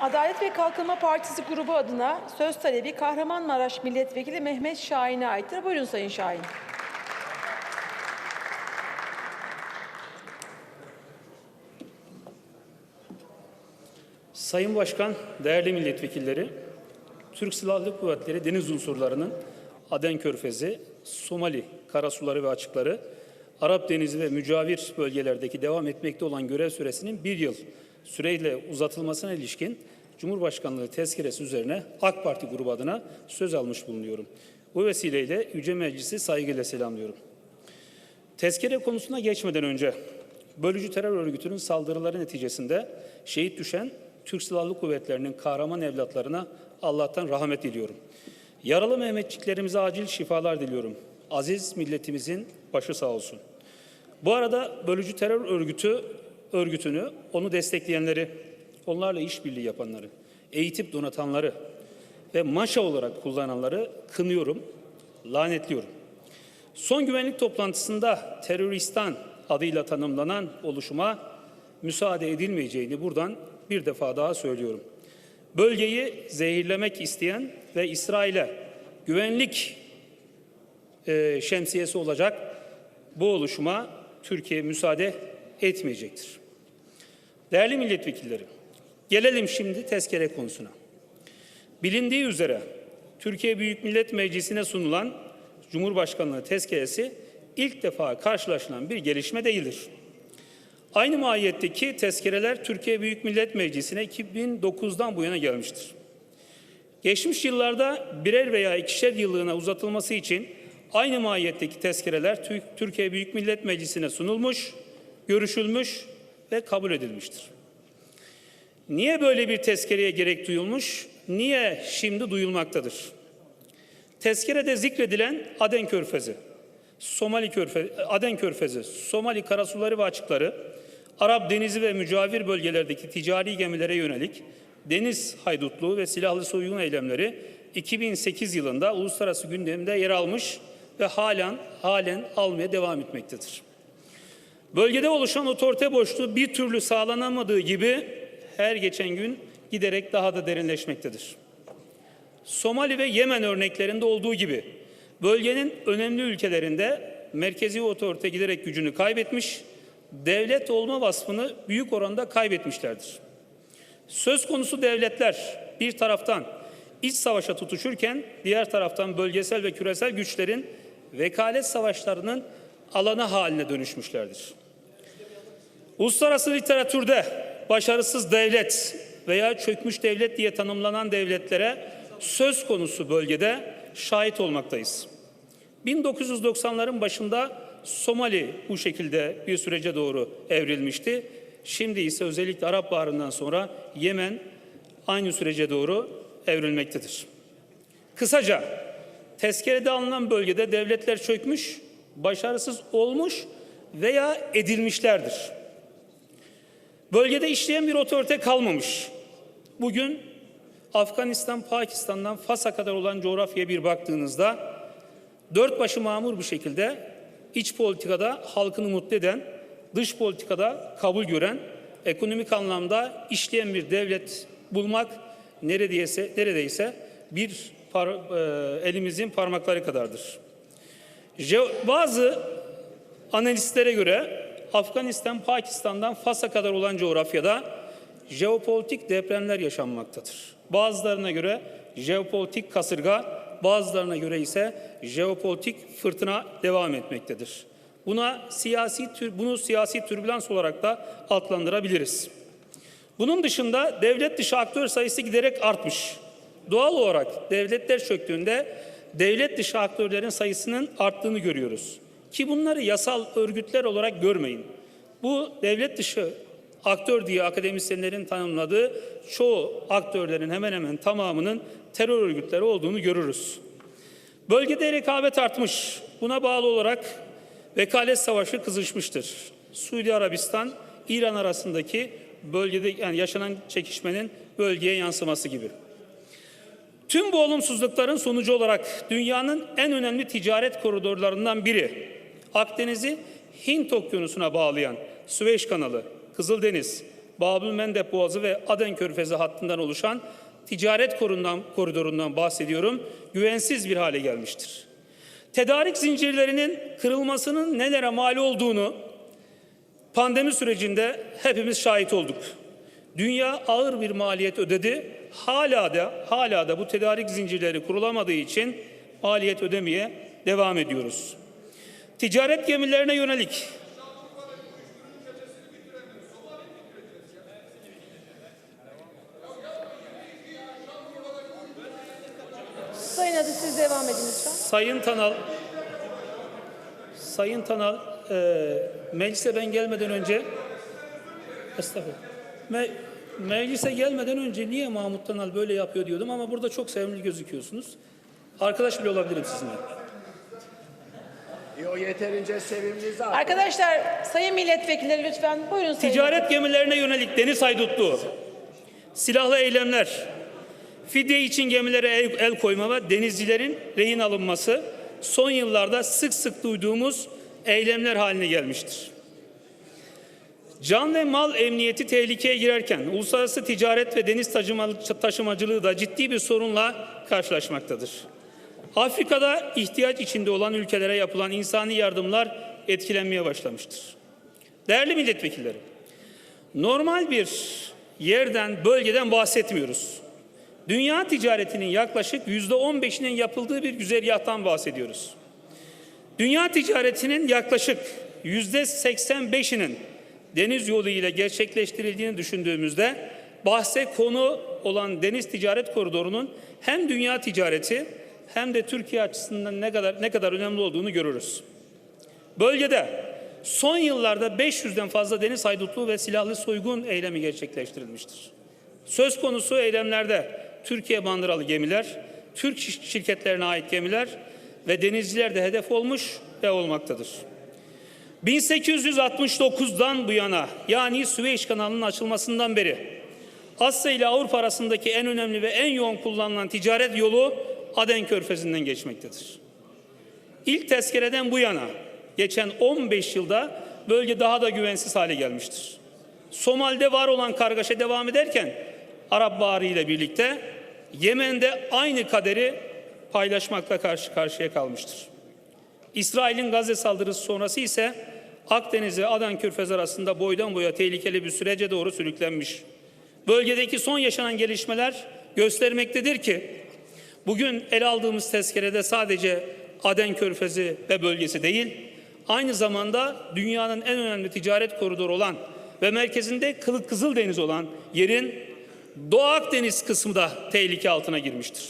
Adalet ve Kalkınma Partisi grubu adına söz talebi Kahramanmaraş Milletvekili Mehmet Şahin'e aittir. Buyurun Sayın Şahin. Sayın Başkan, değerli milletvekilleri, Türk Silahlı Kuvvetleri deniz unsurlarının Aden Körfezi, Somali karasuları ve açıkları, Arap Denizi ve mücavir bölgelerdeki devam etmekte olan görev süresinin bir yıl süreyle uzatılmasına ilişkin Cumhurbaşkanlığı tezkeresi üzerine AK Parti grubu adına söz almış bulunuyorum. Bu vesileyle Yüce Meclisi saygıyla selamlıyorum. Tezkere konusuna geçmeden önce bölücü terör örgütünün saldırıları neticesinde şehit düşen Türk Silahlı Kuvvetleri'nin kahraman evlatlarına Allah'tan rahmet diliyorum. Yaralı Mehmetçiklerimize acil şifalar diliyorum. Aziz milletimizin başı sağ olsun. Bu arada bölücü terör örgütü örgütünü, onu destekleyenleri, onlarla işbirliği yapanları, eğitip donatanları ve maşa olarak kullananları kınıyorum, lanetliyorum. Son güvenlik toplantısında teröristan adıyla tanımlanan oluşuma müsaade edilmeyeceğini buradan bir defa daha söylüyorum. Bölgeyi zehirlemek isteyen ve İsrail'e güvenlik e, şemsiyesi olacak bu oluşuma Türkiye müsaade etmeyecektir. Değerli milletvekilleri, gelelim şimdi tezkere konusuna. Bilindiği üzere Türkiye Büyük Millet Meclisi'ne sunulan Cumhurbaşkanlığı tezkeresi ilk defa karşılaşılan bir gelişme değildir. Aynı mahiyetteki tezkereler Türkiye Büyük Millet Meclisi'ne 2009'dan bu yana gelmiştir. Geçmiş yıllarda birer veya ikişer yıllığına uzatılması için aynı mahiyetteki tezkereler Türkiye Büyük Millet Meclisi'ne sunulmuş, görüşülmüş ve kabul edilmiştir. Niye böyle bir tezkereye gerek duyulmuş? Niye şimdi duyulmaktadır? Tezkerede zikredilen Aden Körfezi, Somali Körfezi, Aden Körfezi, Somali karasuları ve açıkları, Arap denizi ve mücavir bölgelerdeki ticari gemilere yönelik deniz haydutluğu ve silahlı soygun eylemleri 2008 yılında uluslararası gündemde yer almış ve halen halen almaya devam etmektedir. Bölgede oluşan otorite boşluğu bir türlü sağlanamadığı gibi her geçen gün giderek daha da derinleşmektedir. Somali ve Yemen örneklerinde olduğu gibi bölgenin önemli ülkelerinde merkezi otorite giderek gücünü kaybetmiş, devlet olma vasfını büyük oranda kaybetmişlerdir. Söz konusu devletler bir taraftan iç savaşa tutuşurken diğer taraftan bölgesel ve küresel güçlerin vekalet savaşlarının alanı haline dönüşmüşlerdir. Uluslararası literatürde başarısız devlet veya çökmüş devlet diye tanımlanan devletlere söz konusu bölgede şahit olmaktayız. 1990'ların başında Somali bu şekilde bir sürece doğru evrilmişti. Şimdi ise özellikle Arap Baharı'ndan sonra Yemen aynı sürece doğru evrilmektedir. Kısaca tezkerede alınan bölgede devletler çökmüş, başarısız olmuş veya edilmişlerdir. Bölgede işleyen bir otorite kalmamış. Bugün Afganistan, Pakistan'dan Fas'a kadar olan coğrafyaya bir baktığınızda dört başı mamur bir şekilde iç politikada halkını mutlu eden, dış politikada kabul gören, ekonomik anlamda işleyen bir devlet bulmak neredeyse neredeyse bir par, e, elimizin parmakları kadardır. Je, bazı analistlere göre Afganistan, Pakistan'dan Fas'a kadar olan coğrafyada jeopolitik depremler yaşanmaktadır. Bazılarına göre jeopolitik kasırga, bazılarına göre ise jeopolitik fırtına devam etmektedir. Buna siyasi bunu siyasi türbülans olarak da adlandırabiliriz. Bunun dışında devlet dışı aktör sayısı giderek artmış. Doğal olarak devletler çöktüğünde devlet dışı aktörlerin sayısının arttığını görüyoruz. Ki bunları yasal örgütler olarak görmeyin. Bu devlet dışı aktör diye akademisyenlerin tanımladığı çoğu aktörlerin hemen hemen tamamının terör örgütleri olduğunu görürüz. Bölgede rekabet artmış. Buna bağlı olarak vekalet savaşı kızışmıştır. Suudi Arabistan, İran arasındaki bölgede yani yaşanan çekişmenin bölgeye yansıması gibi. Tüm bu olumsuzlukların sonucu olarak dünyanın en önemli ticaret koridorlarından biri Akdeniz'i Hint Okyanusu'na bağlayan Süveyş Kanalı, Kızıldeniz, Babül Mendeb Boğazı ve Aden Körfezi hattından oluşan ticaret korundan, koridorundan bahsediyorum, güvensiz bir hale gelmiştir. Tedarik zincirlerinin kırılmasının nelere mal olduğunu pandemi sürecinde hepimiz şahit olduk. Dünya ağır bir maliyet ödedi. Hala da hala da bu tedarik zincirleri kurulamadığı için maliyet ödemeye devam ediyoruz. Ticaret gemilerine yönelik Sayın Adı siz devam edin lütfen. Sayın Tanal Sayın Tanal e, meclise ben gelmeden önce Estağfurullah. Me- meclise gelmeden önce niye Mahmut Tanal böyle yapıyor diyordum ama burada çok sevimli gözüküyorsunuz. Arkadaş bile olabilirim sizinle. Yo yeterince sevimli zaten. Arkadaşlar, sayın milletvekilleri lütfen buyurun sayın. Ticaret gemilerine yönelik deniz haydutluğu, silahlı eylemler, fidye için gemilere el, el koyma ve denizcilerin rehin alınması son yıllarda sık sık duyduğumuz eylemler haline gelmiştir. Can ve mal emniyeti tehlikeye girerken uluslararası ticaret ve deniz taşıma- taşımacılığı da ciddi bir sorunla karşılaşmaktadır. Afrika'da ihtiyaç içinde olan ülkelere yapılan insani yardımlar etkilenmeye başlamıştır. Değerli milletvekilleri, normal bir yerden, bölgeden bahsetmiyoruz. Dünya ticaretinin yaklaşık yüzde on beşinin yapıldığı bir güzergahtan bahsediyoruz. Dünya ticaretinin yaklaşık yüzde seksen beşinin deniz yolu ile gerçekleştirildiğini düşündüğümüzde bahse konu olan deniz ticaret koridorunun hem dünya ticareti hem de Türkiye açısından ne kadar ne kadar önemli olduğunu görürüz. Bölgede son yıllarda 500'den fazla deniz haydutluğu ve silahlı soygun eylemi gerçekleştirilmiştir. Söz konusu eylemlerde Türkiye bandıralı gemiler, Türk şi- şirketlerine ait gemiler ve denizciler de hedef olmuş ve olmaktadır. 1869'dan bu yana yani Süveyş kanalının açılmasından beri Asya ile Avrupa arasındaki en önemli ve en yoğun kullanılan ticaret yolu Aden Körfezi'nden geçmektedir. İlk tezkereden bu yana geçen 15 yılda bölge daha da güvensiz hale gelmiştir. Somal'de var olan kargaşa devam ederken Arap Baharı ile birlikte Yemen'de aynı kaderi paylaşmakla karşı karşıya kalmıştır. İsrail'in Gazze saldırısı sonrası ise Akdeniz ve Adan Körfezi arasında boydan boya tehlikeli bir sürece doğru sürüklenmiş. Bölgedeki son yaşanan gelişmeler göstermektedir ki bugün ele aldığımız tezkerede sadece Aden Körfezi ve bölgesi değil, aynı zamanda dünyanın en önemli ticaret koridoru olan ve merkezinde Kılık Kızıldeniz olan yerin Doğu Akdeniz kısmı da tehlike altına girmiştir.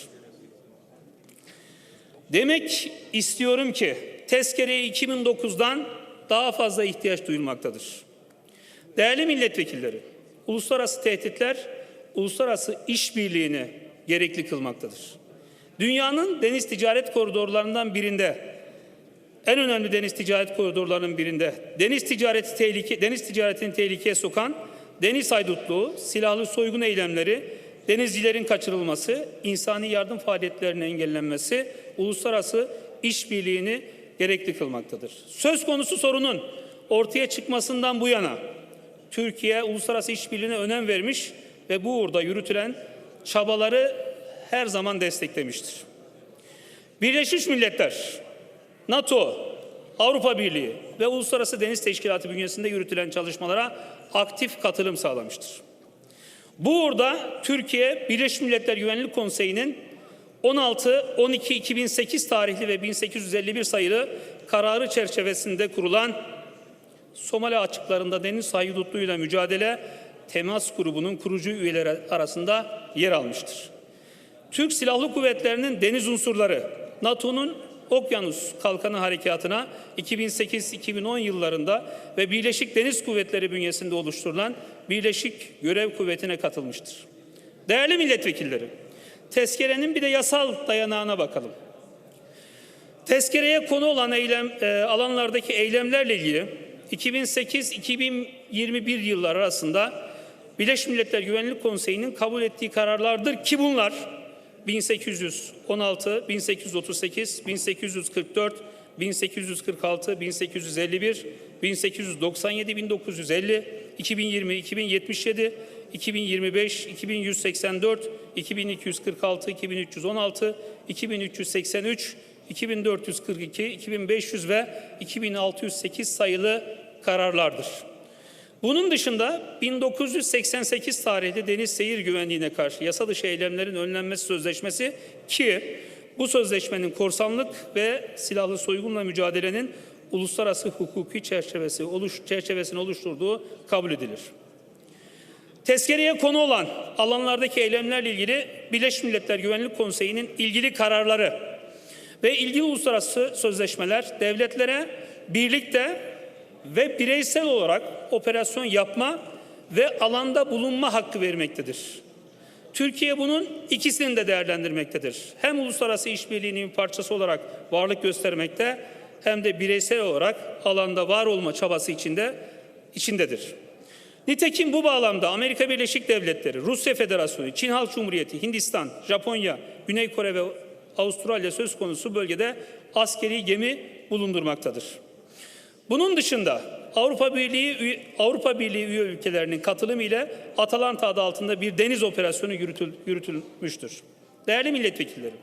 Demek istiyorum ki tezkereye 2009'dan daha fazla ihtiyaç duyulmaktadır. Değerli milletvekilleri, uluslararası tehditler uluslararası işbirliğini gerekli kılmaktadır. Dünyanın deniz ticaret koridorlarından birinde en önemli deniz ticaret koridorlarının birinde deniz ticareti tehlike deniz ticaretini tehlikeye sokan deniz haydutluğu, silahlı soygun eylemleri, denizcilerin kaçırılması, insani yardım faaliyetlerinin engellenmesi uluslararası işbirliğini gerekli kılmaktadır. Söz konusu sorunun ortaya çıkmasından bu yana Türkiye uluslararası işbirliğine önem vermiş ve bu uğurda yürütülen çabaları her zaman desteklemiştir. Birleşmiş Milletler, NATO, Avrupa Birliği ve Uluslararası Deniz Teşkilatı bünyesinde yürütülen çalışmalara aktif katılım sağlamıştır. Bu uğurda Türkiye Birleşmiş Milletler Güvenlik Konseyi'nin 16-12-2008 tarihli ve 1851 sayılı kararı çerçevesinde kurulan Somali açıklarında deniz haydutluğuyla mücadele temas grubunun kurucu üyeleri arasında yer almıştır. Türk Silahlı Kuvvetleri'nin deniz unsurları NATO'nun Okyanus Kalkanı Harekatı'na 2008-2010 yıllarında ve Birleşik Deniz Kuvvetleri bünyesinde oluşturulan Birleşik Görev Kuvveti'ne katılmıştır. Değerli milletvekilleri, tezkerenin bir de yasal dayanağına bakalım. Tezkereye konu olan eylem, e, alanlardaki eylemlerle ilgili 2008-2021 yıllar arasında Birleşmiş Milletler Güvenlik Konseyi'nin kabul ettiği kararlardır ki bunlar 1816, 1838, 1844, 1846, 1851, 1897, 1950, 2020 2077, 2025 2184, 2246, 2316, 2383, 2442, 2500 ve 2608 sayılı kararlardır. Bunun dışında 1988 tarihli deniz seyir güvenliğine karşı yasa dışı eylemlerin önlenmesi sözleşmesi ki bu sözleşmenin korsanlık ve silahlı soygunla mücadelenin uluslararası hukuki çerçevesi oluş, çerçevesini oluşturduğu kabul edilir. Tezkereye konu olan alanlardaki eylemlerle ilgili Birleşmiş Milletler Güvenlik Konseyi'nin ilgili kararları ve ilgili uluslararası sözleşmeler devletlere birlikte ve bireysel olarak operasyon yapma ve alanda bulunma hakkı vermektedir. Türkiye bunun ikisini de değerlendirmektedir. Hem uluslararası işbirliğinin bir parçası olarak varlık göstermekte hem de bireysel olarak alanda var olma çabası içinde içindedir. Nitekim bu bağlamda Amerika Birleşik Devletleri, Rusya Federasyonu, Çin Halk Cumhuriyeti, Hindistan, Japonya, Güney Kore ve Avustralya söz konusu bölgede askeri gemi bulundurmaktadır. Bunun dışında Avrupa Birliği Avrupa Birliği üye ülkelerinin katılımı ile Atalanta adı altında bir deniz operasyonu yürütül- yürütülmüştür. Değerli milletvekilleri,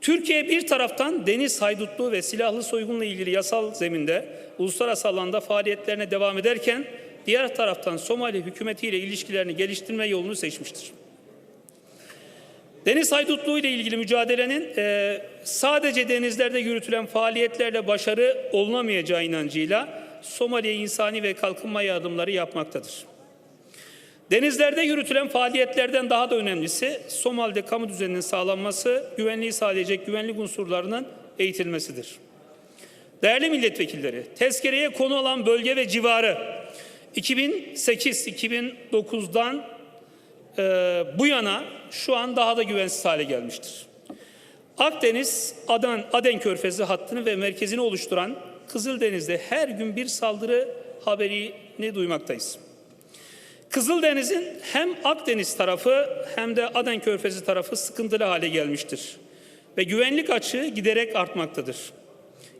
Türkiye bir taraftan deniz haydutluğu ve silahlı soygunla ilgili yasal zeminde uluslararası alanda faaliyetlerine devam ederken diğer taraftan Somali hükümetiyle ilişkilerini geliştirme yolunu seçmiştir. Deniz haydutluğu ile ilgili mücadelenin e, sadece denizlerde yürütülen faaliyetlerle başarı olunamayacağı inancıyla Somali'ye insani ve kalkınma yardımları yapmaktadır. Denizlerde yürütülen faaliyetlerden daha da önemlisi Somali'de kamu düzeninin sağlanması, güvenliği sağlayacak güvenlik unsurlarının eğitilmesidir. Değerli milletvekilleri, tezkereye konu olan bölge ve civarı 2008-2009'dan e, bu yana şu an daha da güvensiz hale gelmiştir. Akdeniz, Aden, Aden Körfezi hattını ve merkezini oluşturan Kızıldeniz'de her gün bir saldırı haberini duymaktayız. Kızıldeniz'in hem Akdeniz tarafı hem de Aden Körfezi tarafı sıkıntılı hale gelmiştir. Ve güvenlik açığı giderek artmaktadır.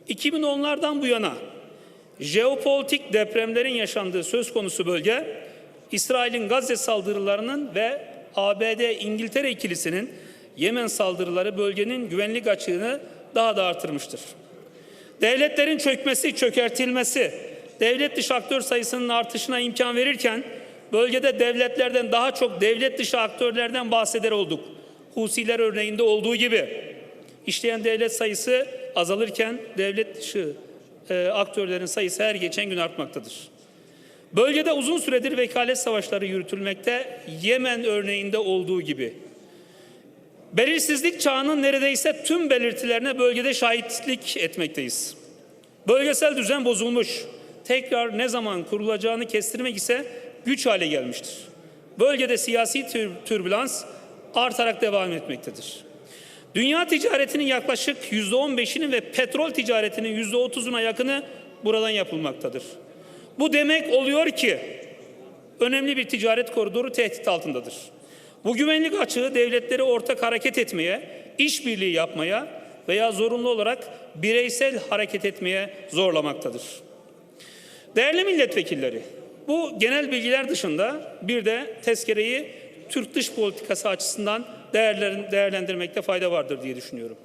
2010'lardan bu yana jeopolitik depremlerin yaşandığı söz konusu bölge, İsrail'in Gazze saldırılarının ve ABD-İngiltere ikilisinin Yemen saldırıları bölgenin güvenlik açığını daha da artırmıştır. Devletlerin çökmesi, çökertilmesi, devlet dışı aktör sayısının artışına imkan verirken bölgede devletlerden daha çok devlet dışı aktörlerden bahseder olduk. Husiler örneğinde olduğu gibi işleyen devlet sayısı azalırken devlet dışı e, aktörlerin sayısı her geçen gün artmaktadır. Bölgede uzun süredir vekalet savaşları yürütülmekte Yemen örneğinde olduğu gibi. Belirsizlik çağının neredeyse tüm belirtilerine bölgede şahitlik etmekteyiz. Bölgesel düzen bozulmuş. Tekrar ne zaman kurulacağını kestirmek ise güç hale gelmiştir. Bölgede siyasi tür- türbülans artarak devam etmektedir. Dünya ticaretinin yaklaşık %15'inin ve petrol ticaretinin %30'una yakını buradan yapılmaktadır. Bu demek oluyor ki önemli bir ticaret koridoru tehdit altındadır. Bu güvenlik açığı devletleri ortak hareket etmeye, işbirliği yapmaya veya zorunlu olarak bireysel hareket etmeye zorlamaktadır. Değerli milletvekilleri, bu genel bilgiler dışında bir de tezkereyi Türk dış politikası açısından değerlendirmekte fayda vardır diye düşünüyorum.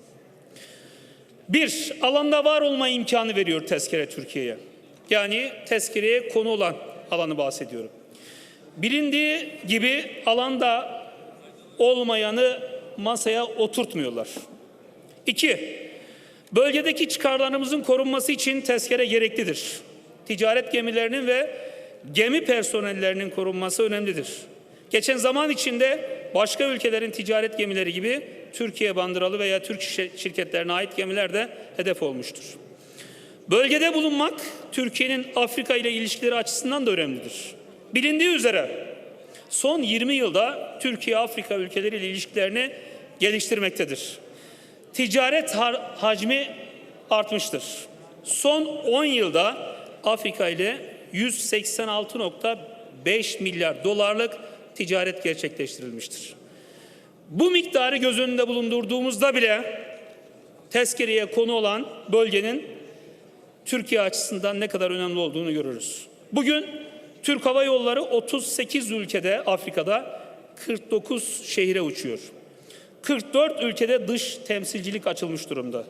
Bir, alanda var olma imkanı veriyor tezkere Türkiye'ye. Yani tezkereye konu olan alanı bahsediyorum. Bilindiği gibi alanda olmayanı masaya oturtmuyorlar. İki, bölgedeki çıkarlarımızın korunması için tezkere gereklidir. Ticaret gemilerinin ve gemi personellerinin korunması önemlidir. Geçen zaman içinde başka ülkelerin ticaret gemileri gibi Türkiye bandıralı veya Türk şir- şirketlerine ait gemiler de hedef olmuştur. Bölgede bulunmak Türkiye'nin Afrika ile ilişkileri açısından da önemlidir. Bilindiği üzere son 20 yılda Türkiye Afrika ülkeleriyle ilişkilerini geliştirmektedir. Ticaret hacmi artmıştır. Son 10 yılda Afrika ile 186.5 milyar dolarlık ticaret gerçekleştirilmiştir. Bu miktarı göz önünde bulundurduğumuzda bile tezkereye konu olan bölgenin Türkiye açısından ne kadar önemli olduğunu görürüz. Bugün Türk Hava Yolları 38 ülkede Afrika'da 49 şehire uçuyor. 44 ülkede dış temsilcilik açılmış durumda.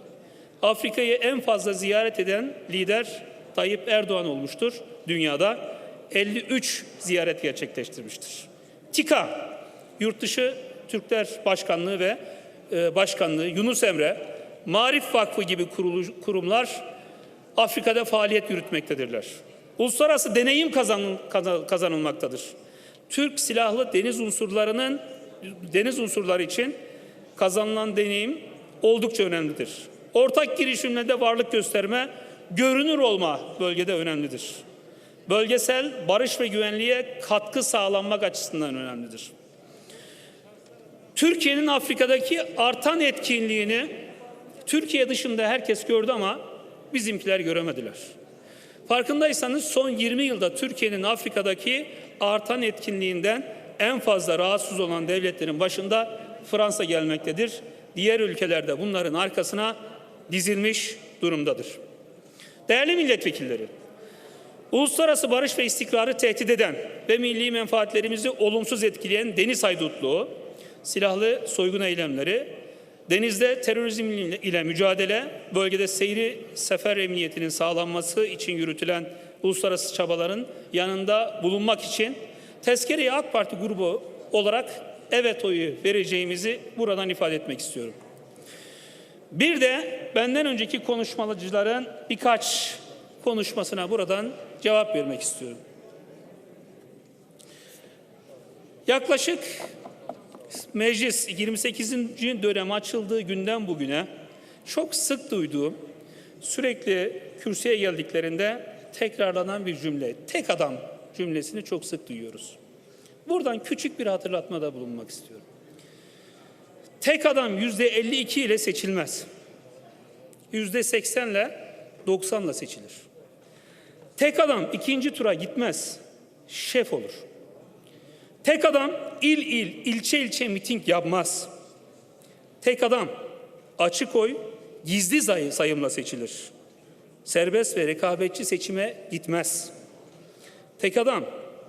Afrika'yı en fazla ziyaret eden lider Tayyip Erdoğan olmuştur dünyada. 53 ziyaret gerçekleştirmiştir. TİKA, Yurtdışı Türkler Başkanlığı ve e, Başkanlığı Yunus Emre, Marif Vakfı gibi kurulu- kurumlar Afrika'da faaliyet yürütmektedirler. Uluslararası deneyim kazan- kazanılmaktadır. Türk silahlı deniz unsurlarının deniz unsurları için kazanılan deneyim oldukça önemlidir. Ortak girişimlerde varlık gösterme, görünür olma bölgede önemlidir. Bölgesel barış ve güvenliğe katkı sağlanmak açısından önemlidir. Türkiye'nin Afrika'daki artan etkinliğini Türkiye dışında herkes gördü ama bizimkiler göremediler. Farkındaysanız son 20 yılda Türkiye'nin Afrika'daki artan etkinliğinden en fazla rahatsız olan devletlerin başında Fransa gelmektedir. Diğer ülkelerde bunların arkasına dizilmiş durumdadır. Değerli milletvekilleri, uluslararası barış ve istikrarı tehdit eden ve milli menfaatlerimizi olumsuz etkileyen deniz haydutluğu, silahlı soygun eylemleri, denizde terörizm ile mücadele, bölgede seyri sefer emniyetinin sağlanması için yürütülen uluslararası çabaların yanında bulunmak için tezkereye AK Parti grubu olarak evet oyu vereceğimizi buradan ifade etmek istiyorum. Bir de benden önceki konuşmacıların birkaç konuşmasına buradan cevap vermek istiyorum. Yaklaşık meclis 28. dönem açıldığı günden bugüne çok sık duyduğum sürekli kürsüye geldiklerinde tekrarlanan bir cümle. Tek adam cümlesini çok sık duyuyoruz. Buradan küçük bir hatırlatmada bulunmak istiyorum. Tek adam yüzde 52 ile seçilmez. Yüzde 80 ile 90 ile seçilir. Tek adam ikinci tura gitmez. Şef olur. Tek adam il il, ilçe ilçe miting yapmaz. Tek adam açık oy, gizli sayı- sayımla seçilir. Serbest ve rekabetçi seçime gitmez. Tek adam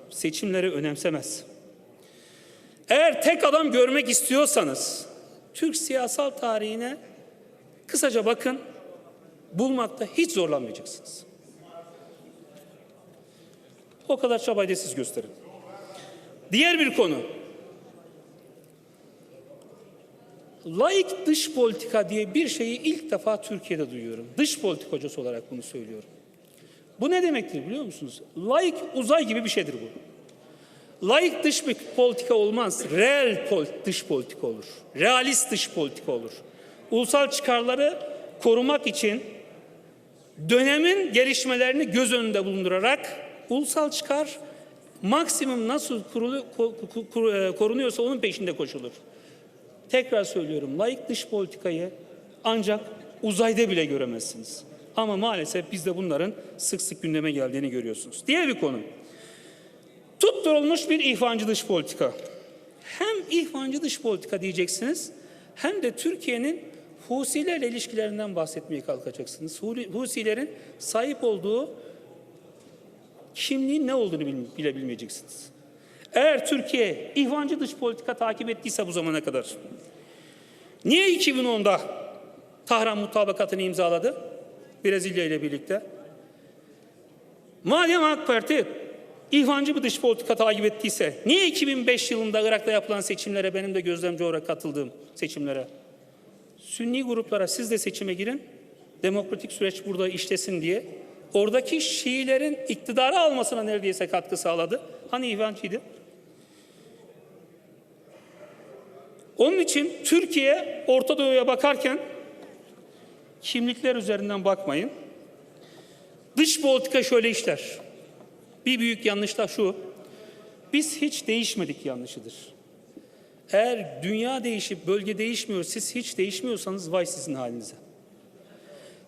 seçimleri önemsemez. Eğer tek adam görmek istiyorsanız Türk siyasal tarihine kısaca bakın bulmakta hiç zorlanmayacaksınız. O kadar çabayı da siz gösterin. Diğer bir konu. Laik dış politika diye bir şeyi ilk defa Türkiye'de duyuyorum. Dış politikacısı olarak bunu söylüyorum. Bu ne demektir biliyor musunuz? Laik uzay gibi bir şeydir bu. Laik dış bir politika olmaz. Pol- dış politika olur. Realist dış politika olur. Ulusal çıkarları korumak için dönemin gelişmelerini göz önünde bulundurarak ulusal çıkar maksimum nasıl kurulu, e, korunuyorsa onun peşinde koşulur. Tekrar söylüyorum layık dış politikayı ancak uzayda bile göremezsiniz. Ama maalesef bizde bunların sık sık gündeme geldiğini görüyorsunuz. Diğer bir konu. Tutturulmuş bir ihvancı dış politika. Hem ihvancı dış politika diyeceksiniz hem de Türkiye'nin Husilerle ilişkilerinden bahsetmeye kalkacaksınız. Husilerin sahip olduğu kimliğin ne olduğunu bil- bile bilmeyeceksiniz. Eğer Türkiye ihvancı dış politika takip ettiyse bu zamana kadar niye 2010'da Tahran mutabakatını imzaladı? Brezilya ile birlikte. Madem AK Parti ihvancı bir dış politika takip ettiyse niye 2005 yılında Irak'ta yapılan seçimlere benim de gözlemci olarak katıldığım seçimlere Sünni gruplara siz de seçime girin demokratik süreç burada işlesin diye oradaki Şiilerin iktidarı almasına neredeyse katkı sağladı. Hani ihvancıydı? Onun için Türkiye Orta Doğu'ya bakarken kimlikler üzerinden bakmayın. Dış politika şöyle işler. Bir büyük yanlış da şu. Biz hiç değişmedik yanlışıdır. Eğer dünya değişip bölge değişmiyor, siz hiç değişmiyorsanız vay sizin halinize.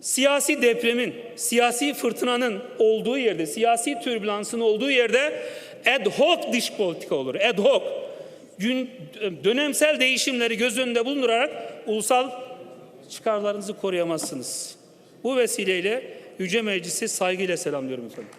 Siyasi depremin, siyasi fırtınanın olduğu yerde, siyasi türbülansın olduğu yerde ad hoc dış politika olur. Ad hoc. Gün, dönemsel değişimleri göz önünde bulundurarak ulusal çıkarlarınızı koruyamazsınız. Bu vesileyle Yüce Meclisi saygıyla selamlıyorum efendim.